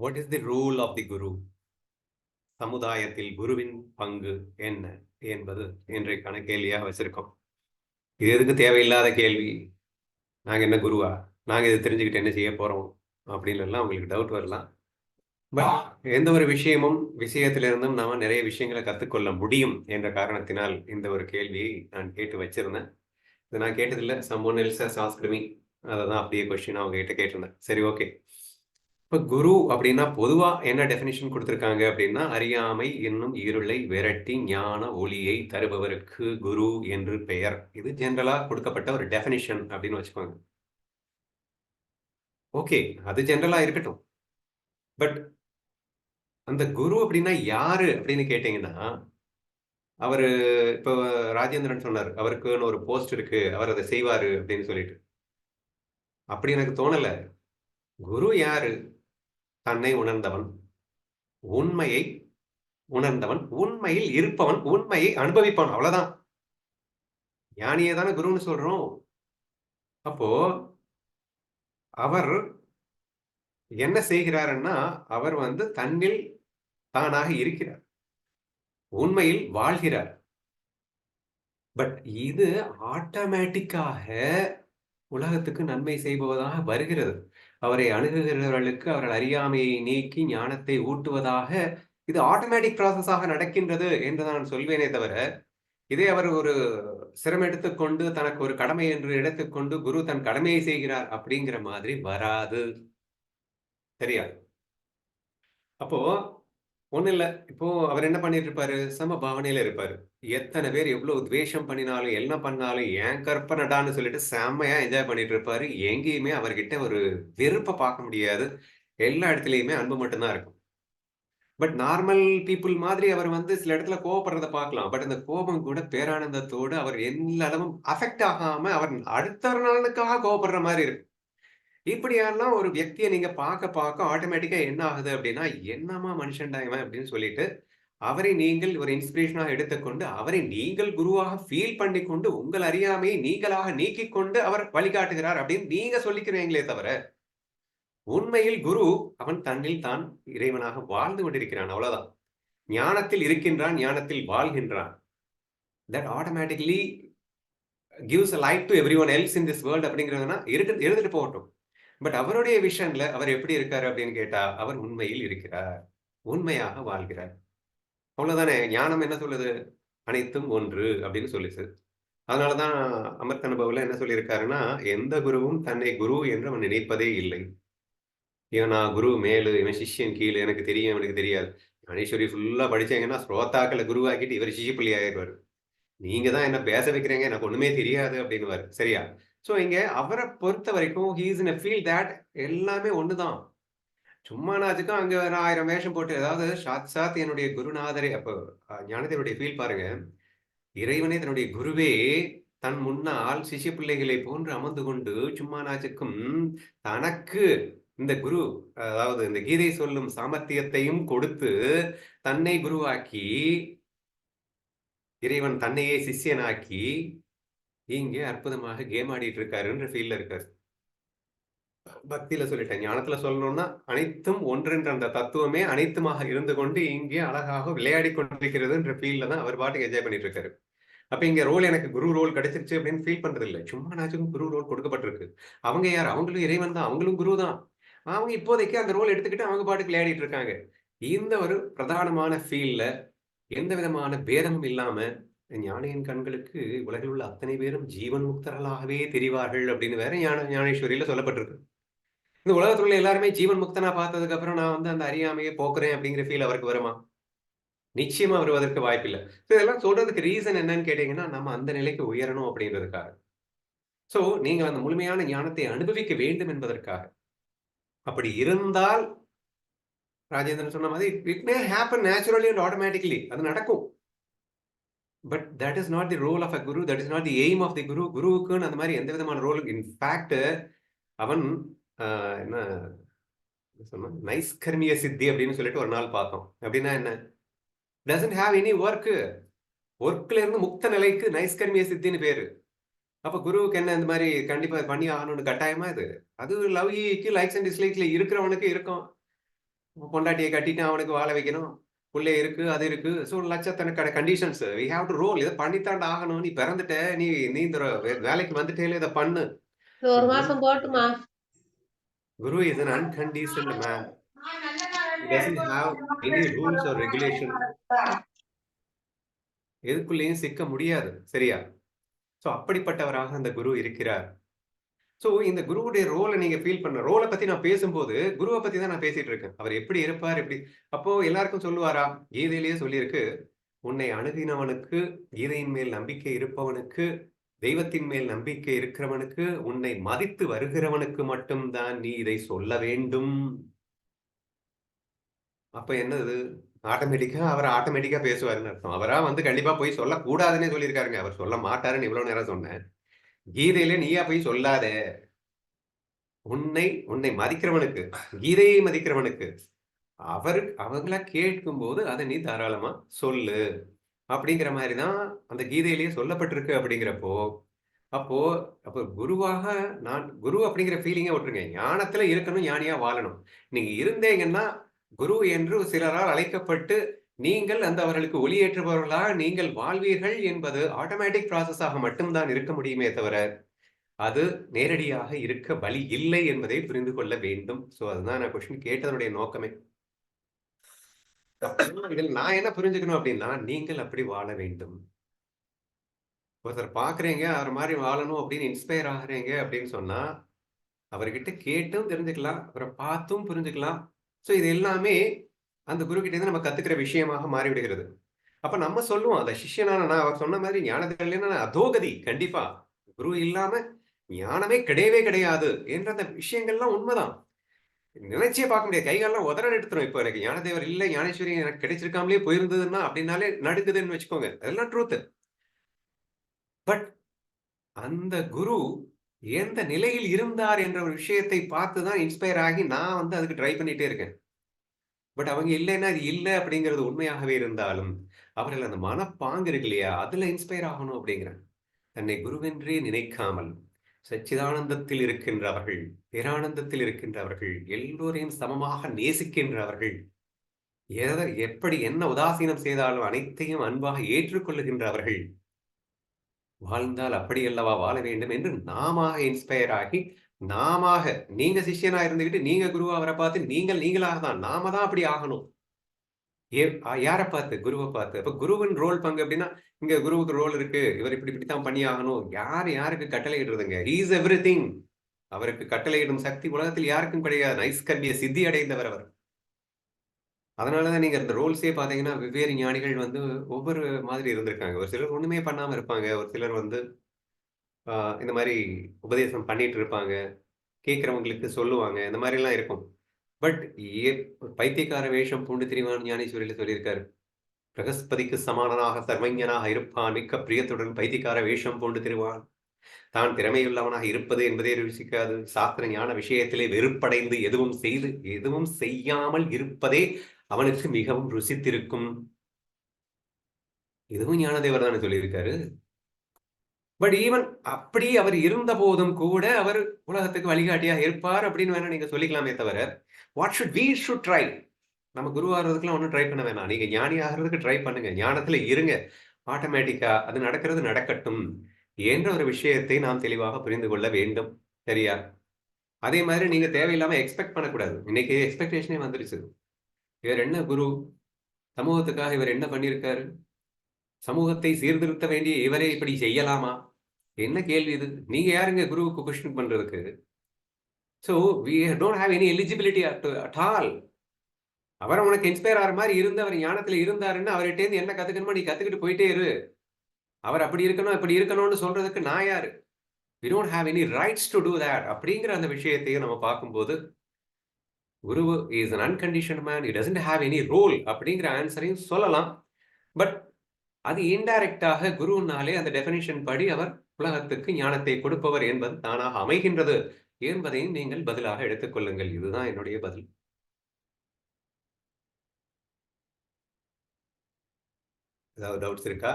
What is the role of the guru சமுதாயத்தில் குருவின் பங்கு என்ன என்பது இன்றைக்கான கேள்வியாக வச்சிருக்கோம். இது எதுக்கு தேவையில்லாத கேள்வி? நாங்கள் என்ன குருவா? நாங்கள் இதை தெரிஞ்சுக்கிட்டு என்ன செய்ய போகிறோம் அப்படின்னு எல்லாம் உங்களுக்கு டவுட் வரலாம். பட் எந்த ஒரு விஷயமும் விஷயத்திலிருந்தும் நாம் நிறைய விஷயங்களை கற்றுக்கொள்ள முடியும் என்ற காரணத்தினால் இந்த ஒரு கேள்வியை நான் கேட்டு வச்சிருந்தேன். இதை நான் கேட்டதில்லை. சம்மோன் எல்ஸ் சாஸ்கிருமி அதை தான் அப்படியே கொஸ்டின் அவங்க கிட்ட கேட்டிருந்தேன். சரி ஓகே இப்போ குரு அப்படின்னா பொதுவாக என்ன டெஃபினிஷன் கொடுத்துருக்காங்க அப்படின்னா அறியாமை என்னும் இருளை விரட்டி ஞான ஒளியை தருபவருக்கு குரு என்று பெயர். இது ஜென்ரலாக கொடுக்கப்பட்ட ஒரு டெஃபினிஷன் அப்படின்னு வச்சுக்கோங்க. ஓகே அது ஜென்ரலாக இருக்கட்டும். பட் அந்த குரு அப்படின்னா யாரு அப்படின்னு கேட்டீங்கன்னா அவர் இப்போ ராஜேந்திரன் சொன்னார் அவருக்குன்னு ஒரு போஸ்ட் இருக்கு அவர் அதை செய்வாரு அப்படின்னு சொல்லிட்டு. அப்படி எனக்கு தோணலை. குரு யாரு? தன்னை உணர்ந்தவன். உண்மையை உணர்ந்தவன். உண்மையில் இருப்பவன். உண்மையை அனுபவிப்பவன். அவ்வளவுதான். ஞானியே தானே குருன்னு சொல்றோம். அப்போ அவர் என்ன செய்கிறாருன்னா அவர் வந்து தன்னில் தானாக இருக்கிறார். உண்மையில் வாழ்கிறார். பட் இது ஆட்டோமேட்டிக்காக உலகத்துக்கு நன்மை செய்பவதாக வருகிறது. அவரை அணுகுகிறவர்களுக்கு அவர்கள் அறியாமையை நீக்கி ஞானத்தை ஊட்டுவதாக இது ஆட்டோமேட்டிக் ப்ராசஸாக நடக்கின்றது என்று நான் சொல்வேனே தவிர இதே அவர் ஒரு சிரம் எடுத்துக்கொண்டு தனக்கு ஒரு கடமை என்று எடுத்துக்கொண்டு குரு தன் கடமையை செய்கிறார் அப்படிங்கிற மாதிரி வராது. சரியா அப்போ ஒன்றும் இல்லை. இப்போ அவர் என்ன பண்ணிட்டு இருப்பாரு சம பாவனையில இருப்பாரு. எத்தனை பேர் எவ்வளவு துவேஷம் பண்ணினாலும் என்ன பண்ணாலும் ஏன் கற்பனடான்னு சொல்லிட்டு செம்மையா என்ஜாய் பண்ணிட்டு இருப்பாரு எங்கேயுமே அவர்கிட்ட ஒரு வெறுப்பை பார்க்க முடியாது. எல்லா இடத்துலையுமே அன்பு மட்டும்தான் இருக்கும். பட் நார்மல் பீப்புள் மாதிரி அவர் வந்து சில இடத்துல கோவப்படுறத பார்க்கலாம். பட் அந்த கோபம் கூட பேரானந்தத்தோடு அவர் எல்லா அளவும் அஃபெக்ட் ஆகாம அவர் அடுத்த நாளுக்காக கோவப்படுற மாதிரி இருக்கும். இப்படியெல்லாம் ஒரு வியக்தியை நீங்க பார்க்க பார்க்க ஆட்டோமேட்டிக்கா என்ன ஆகுது அப்படின்னா என்னமா மனுஷன் இவன்? அப்படின்னு சொல்லிட்டு அவரை நீங்கள் ஒரு இன்ஸ்பிரேஷனாக எடுத்துக்கொண்டு அவரை நீங்கள் குருவாக ஃபீல் பண்ணி கொண்டு உங்கள் அறியாமையை நீங்களாக நீக்கிக் கொண்டு அவர் வழிகாட்டுகிறார் அப்படின்னு நீங்க சொல்லிக்கிறீங்களே தவிர உண்மையில் குரு அவன் தன்னில் தான் இறைவனாக வாழ்ந்து கொண்டிருக்கிறான் அவ்வளவுதான். ஞானத்தில் இருக்கின்றான் ஞானத்தில் வாழ்கின்றான். That automatically gives light to everyone else in this world அப்படிங்கிறதுனா இருக்கு இருந்துட்டு போகட்டும். பட் அவருடைய விஷன்ல அவர் எப்படி இருக்காரு அப்படின்னு கேட்டா அவர் உண்மையில் இருக்கிறார். உண்மையாக வாழ்கிறார். அவ்வளவுதானே? ஞானம் என்ன சொல்லுது? அனைத்தும் ஒன்று அப்படின்னு சொல்லிச்சு. அதனாலதான் அமர்த்த அனுபவில் என்ன சொல்லியிருக்காருன்னா எந்த குருவும் தன்னை குரு என்று அவன் நினைப்பதே இல்லை. இவன் நான் குரு மேலு இவன் சிஷ்யன் கீழே எனக்கு தெரியும் எனக்கு தெரியாது. கணேஸ்வரி ஃபுல்லா படிச்சாங்கன்னா ஸ்ரோதாக்களை குருவாக்கிட்டு இவர் சிஷிப்பள்ளி ஆயிடுவார் நீங்க தான் என்ன பேச வைக்கிறீங்க? எனக்கு ஒண்ணுமே தெரியாது அப்படின்னு சரியா? ஸோ இங்க அவரை பொறுத்த வரைக்கும் ஹீஸ் இன் ஃபீல் தேட் எல்லாமே ஒண்ணுதான். சும்மா நாச்சுக்கும் அங்க ஒரு ஆயிரம் வேஷம் போட்டு அதாவது சாத் சாத் என்னுடைய குருநாதரே அப்போ ஞானத்தினுடைய ஃபீல் பாருங்க. இறைவனே தன்னுடைய குருவே தன் முன்னால் சிஷ்ய பிள்ளைகளை போன்று அமர்ந்து கொண்டு சும்மா நாச்சுக்கும் தனக்கு இந்த குரு அதாவது இந்த கீதை சொல்லும் சாமர்த்தியத்தையும் கொடுத்து தன்னை குருவாக்கி இறைவன் தன்னையே சிஷ்யனாக்கி இங்கே அற்புதமாக கேம் ஆடிட்டு இருக்காருன்ற ஃபீல்ல இருக்காரு. பக்தியில சொல்லிட்டேன். ஞானத்துல சொல்லணும்னா அனைத்தும் ஒன்றென்ற அந்த தத்துவமே அனைத்துமாக இருந்து கொண்டு இங்கே அழகாக விளையாடி கொண்டிருக்கிறதுன்ற ஃபீல்ல தான் அவர் பாட்டுக்கு என்ஜாய் பண்ணிட்டு இருக்காரு. அப்ப இங்க ரோல் எனக்கு குரு ரோல் கிடைச்சிருச்சு அப்படின்னு ஃபீல் பண்றது இல்லை சும்மா நாச்சுக்கும் குரு ரோல் கொடுக்கப்பட்டிருக்கு. அவங்க யார்? அவங்களும் இறைவன் தான். அவங்களும் குரு தான். அவங்க இப்போதைக்கு அந்த ரோல் எடுத்துக்கிட்டு அவங்க பாட்டுக்கு விளையாடிட்டு இருக்காங்க. இந்த ஒரு பிரதானமான ஃபீல்ட்ல எந்த விதமான பேதமும் இல்லாம ஞானியின் கண்களுக்கு உலகில் உள்ள அத்தனை பேரும் ஜீவன் முக்தர்களாகவே தெரிவார்கள் அப்படின்னு வேற ஞான ஞானேஸ்வரியில சொல்லப்பட்டிருக்கு. இந்த உலகத்துல உள்ள எல்லாருமே ஜீவன் முக்தனா பார்த்ததுக்கு அப்புறம் நான் வந்து அந்த அறியாமையை போக்குறேன் அப்படிங்கிற ஃபீல் அவருக்கு வருமா? நிச்சயமா வருவதற்கு வாய்ப்பில்லை ஸோ இதெல்லாம் சொல்றதுக்கு ரீசன் என்னன்னு கேட்டீங்கன்னா நம்ம அந்த நிலைக்கு உயரணும் அப்படின்றதுக்காக. ஸோ நீங்கள் அந்த முழுமையான ஞானத்தை அனுபவிக்க வேண்டும் என்பதற்காக. அப்படி இருந்தால் ராஜேந்திரன் சொன்ன மாதிரி it may happen naturally and automatically அது நடக்கும். But that is not the role of a guru that is not the aim of the guru குருவுக்குன்னு அந்த மாதிரி எந்த விதமான ரோல் இன்ஃபேக்ட் அவன் என்ன சொன்ன நைஸ்கர்மிய சித்தி அப்படின்னு சொல்லிட்டு ஒரு நாள் பார்த்தோம் அப்படின்னா என்ன டசன்ட் ஹாவ் எனி ஒர்க் ஒர்க்ல இருந்து முக்த நிலைக்கு நைஸ்கர்மிய சித்தின்னு பேரு அப்ப குருவுக்கு என்ன இந்த மாதிரி கண்டிப்பா பண்ணி ஆகணும்னு கட்டாயமா இது அது லவ் லைக்ஸ் அண்ட் டிஸ்லைக்ஸ்ல இருக்கிறவனுக்கு இருக்கும் பொண்டாட்டியை கட்டிட்டு அவனுக்கு வாழ வைக்கணும் புள்ளை இருக்கு அது இருக்கு. ஸோ லட்சக்கணக்கான conditions we have to roll இதை பண்ணித்தாண்ட ஆகணும். நீ பிறந்துட்ட நீ நீ இந்த வேலைக்கு வந்துட்டே இதை பண்ணு. ஒரு மாசம் போட்டுமா? Guru is unconditioned man. He doesn't have any rules or regulation. எதுக்குள்ளேயும் சிக்க முடியாது. சரியா? சோ அப்படிப்பட்டவராக அந்த குரு இருக்கிறார். ஸோ இந்த குருவுடைய ரோலை நீங்க ஃபீல் பண்ண ரோலை பத்தி நான் பேசும்போது குருவை பத்தி தான் நான் பேசிட்டு இருக்கேன். அவர் எப்படி இருப்பார் எப்படி? அப்போ எல்லாருக்கும் சொல்லுவாரா கீதையிலேயே சொல்லியிருக்கு உன்னை அணுகினவனுக்கு கீதையின் மேல் நம்பிக்கை இருப்பவனுக்கு தெய்வத்தின் மேல் நம்பிக்கை இருக்கிறவனுக்கு உன்னை மதித்து வருகிறவனுக்கு மட்டும்தான் நீ இதை சொல்ல வேண்டும். அப்ப என்னது ஆட்டோமேட்டிக்கா அவர் ஆட்டோமேட்டிக்கா பேசுவாருன்னு அர்த்தம். அவரா வந்து கண்டிப்பா போய் சொல்லக்கூடாதுன்னே சொல்லியிருக்காருங்க. அவர் சொல்ல மாட்டாருன்னு இவ்வளவு நேரம் சொன்னேன். கீதையில நீயா போய் சொல்லாத. உன்னை உன்னை மதிக்கிறவனுக்கு கீதையை மதிக்கிறவனுக்கு அவர் அவங்களா கேட்கும் போது அதை நீ தாராளமா சொல்லு. அப்படிங்கிற மாதிரி தான் அந்த கீதையிலேயே சொல்லப்பட்டிருக்கு அப்படிங்கிறப்போ அப்போ அப்போ குருவாக நான் குரு அப்படிங்கிற ஃபீலிங்கை விட்டுருங்க. ஞானத்துல இருக்கணும் ஞானியா வாழணும். நீங்க இருந்தீங்கன்னா குரு என்று சிலரால் அழைக்கப்பட்டு நீங்கள் அந்த அவர்களுக்கு ஒளியேற்றுபவர்களாக நீங்கள் வாழ்வீர்கள் என்பது ஆட்டோமேட்டிக் ப்ராசஸாக மட்டும்தான் இருக்க முடியுமே தவிர அது நேரடியாக இருக்க வழி இல்லை என்பதை புரிந்து கொள்ள வேண்டும். ஸோ அதுதான் நான் கொஸ்டின் கேட்டதனுடைய நோக்கமே. இதில் நான் என்ன புரிஞ்சுக்கணும் அப்படின்னா நீங்கள் அப்படி வாழ வேண்டும். ஒருத்தர் பார்க்குறீங்க அவர் மாதிரி வாழணும் அப்படின்னு இன்ஸ்பயர் ஆகுறீங்க அப்படின்னு சொன்னா அவர்கிட்ட கேட்டும் தெரிஞ்சுக்கலாம் அவரை பார்த்தும் புரிஞ்சுக்கலாம். ஸோ இது எல்லாமே அந்த குரு கிட்ட இருந்து நம்ம கத்துக்கிற விஷயமாக மாறிவிடுகிறது. அப்ப நம்ம சொல்லுவோம் அந்த சிஷ்யனான நான் அவர் சொன்ன மாதிரி ஞானத்தில் அதோகதி கண்டிப்பா. குரு இல்லாம ஞானமே கிடையவே கிடையாது என்ற அந்த விஷயங்கள்லாம் உண்மைதான். நினைச்சே பார்க்க முடியாது. கைகாலெல்லாம் உதற எடுத்துரும் இப்போ எனக்கு. ஞானதேவர் இல்லை ஞானேஸ்வரி எனக்கு கிடைச்சிருக்காமலே போயிருந்ததுன்னா அப்படின்னாலே நடுக்குதுன்னு வச்சுக்கோங்க. அதெல்லாம் ட்ரூத்து பட் அந்த குரு எந்த நிலையில் இருந்தார் என்ற ஒரு விஷயத்தை பார்த்து தான் இன்ஸ்பயர் ஆகி நான் வந்து அதுக்கு ட்ரை பண்ணிட்டே இருக்கேன். பட் அவங்க இல்லைன்னா அது இல்லை அப்படிங்கிறது உண்மையாகவே இருந்தாலும் அவர்கள் அந்த மனப்பாங்கு இருக்கு இல்லையா? அதுல இன்ஸ்பயர் ஆகணும் அப்படிங்கிறாங்க. தன்னை குருவென்றே நினைக்காமல் சச்சிதானந்தத்தில் இருக்கின்றவர்கள் பேரானந்தத்தில் இருக்கின்றவர்கள் எல்லோரையும் சமமாக நேசிக்கின்றவர்கள் எதை எப்படி என்ன உதாசீனம் செய்தாலும் அனைத்தையும் அன்பாக ஏற்றுக்கொள்ளுகின்றவர்கள் வாழ்ந்தால் அப்படி அல்லவா வாழ வேண்டும் என்று நாம இன்ஸ்பயர் ஆகி நாம நீங்க சிஷியனா இருந்துகிட்டு நீங்க குருவா அவரை பார்த்து நீங்கள் நீங்களாக தான் நாம தான் அப்படி ஆகணும். ஏ யாரை பார்த்து? குருவை பார்த்து. அப்ப குருவின் ரோல் பங்கு அப்படின்னா இங்க குருவுக்கு ரோல் இருக்கு. இவர் இப்படி இப்படித்தான் பண்ணி ஆகணும் யார் யாருக்கு கட்டளை இடுறதுங்க இஸ் எவ்ரி திங் அவருக்கு கட்டளையிடும் சக்தி உலகத்தில் யாருக்கும் கிடையாது. நைஸ் கல்விய சித்தி அடைந்தவர் அவர். அதனாலதான் நீங்க இந்த ரோல்ஸே பாத்தீங்கன்னா வெவ்வேறு ஞானிகள் வந்து ஒவ்வொரு மாதிரி இருந்திருக்காங்க. ஒரு சிலர் ஒண்ணுமே பண்ணாம இருப்பாங்க. ஒரு சிலர் வந்து இந்த மாதிரி உபதேசம் பண்ணிட்டு இருப்பாங்க. கேட்குறவங்களுக்கு சொல்லுவாங்க. இந்த மாதிரி எல்லாம் இருக்கும். பட் ஏ பைத்தியக்கார வேஷம் பூண்டு திரிவான் ஞானேஸ்வரியில சொல்லியிருக்காரு. பிரகஸ்பதிக்கு சமானனாக சர்வஞனாக இருப்பான். மிக்க பிரியத்துடன் பைத்தியக்கார வேஷம் பூண்டு திரிவான். தான் திறமையுள்ளவனாக இருப்பது என்பதே ருசிக்காது சாஸ்திர ஞான விஷயத்திலே வெறுப்படைந்து எதுவும் செய்து எதுவும் செய்யாமல் இருப்பதே அவனுக்கு மிகவும் ருசித்திருக்கும். இதுவும் ஞானதேவர் தானே சொல்லியிருக்காரு. பட் ஈவன் அப்படி அவர் இருந்த போதும் கூட அவர் உலகத்துக்கு வழிகாட்டியாக இருப்பார் அப்படின்னு வேணா நீங்க சொல்லிக்கலாமே தவிர what should we should try நம்ம குருவாகிறதுக்குலாம் ஒன்றும் ட்ரை பண்ண வேணாம். நீங்க ஞானி ஆகிறதுக்கு ட்ரை பண்ணுங்க. ஞானத்துல இருங்க. ஆட்டோமேட்டிக்கா அது நடக்கிறது நடக்கட்டும் என்ற ஒரு விஷயத்தை நாம் தெளிவாக புரிந்து கொள்ள வேண்டும். சரியா? அதே மாதிரி நீங்க தேவையில்லாம எக்ஸ்பெக்ட் பண்ணக்கூடாது. இன்னைக்கு எக்ஸ்பெக்டேஷனே வந்துருச்சு. இவர் என்ன குரு? சமூகத்துக்காக இவர் என்ன பண்ணியிருக்காரு சமூகத்தை சீர்திருத்த வேண்டிய இவரே இப்படி செய்யலாமா? என்ன கேள்வி இது? நீங்க யாருங்க குருவுக்கு கொஸ்டின் பண்றதுக்கு? So we don't have any eligibility at all அவர் உனக்கு இன்ஸ்பயர் ஆகிற மாதிரி இருந்து அவர் ஞானத்தில் இருந்தாருன்னு அவர்கிட்டேருந்து என்ன கத்துக்கணுமோ நீ கத்துக்கிட்டு போயிட்டே இரு. அவர் அப்படி இருக்கணும் இப்படி இருக்கணும்னு சொல்றதுக்கு நான் யார்? We don't have any rights to do that அப்படிங்கிற அந்த விஷயத்தையும் நம்ம பார்க்கும்போது guru is an unconditioned man it doesn't have any role அப்படிங்கிற ஆன்சரையும் சொல்லலாம். பட் அது இன்டைரக்டாக குருனாலே அந்த டெஃபினிஷன் படி அவர் உலகத்துக்கு ஞானத்தை கொடுப்பவர் என்பது தானாக அமைகின்றது என்பதையும் நீங்கள் பதிலாக எடுத்துக்கொள்ளுங்கள் இதுதான் என்னுடைய பதில். ஏதாவது டவுட்ஸ் இருக்கா?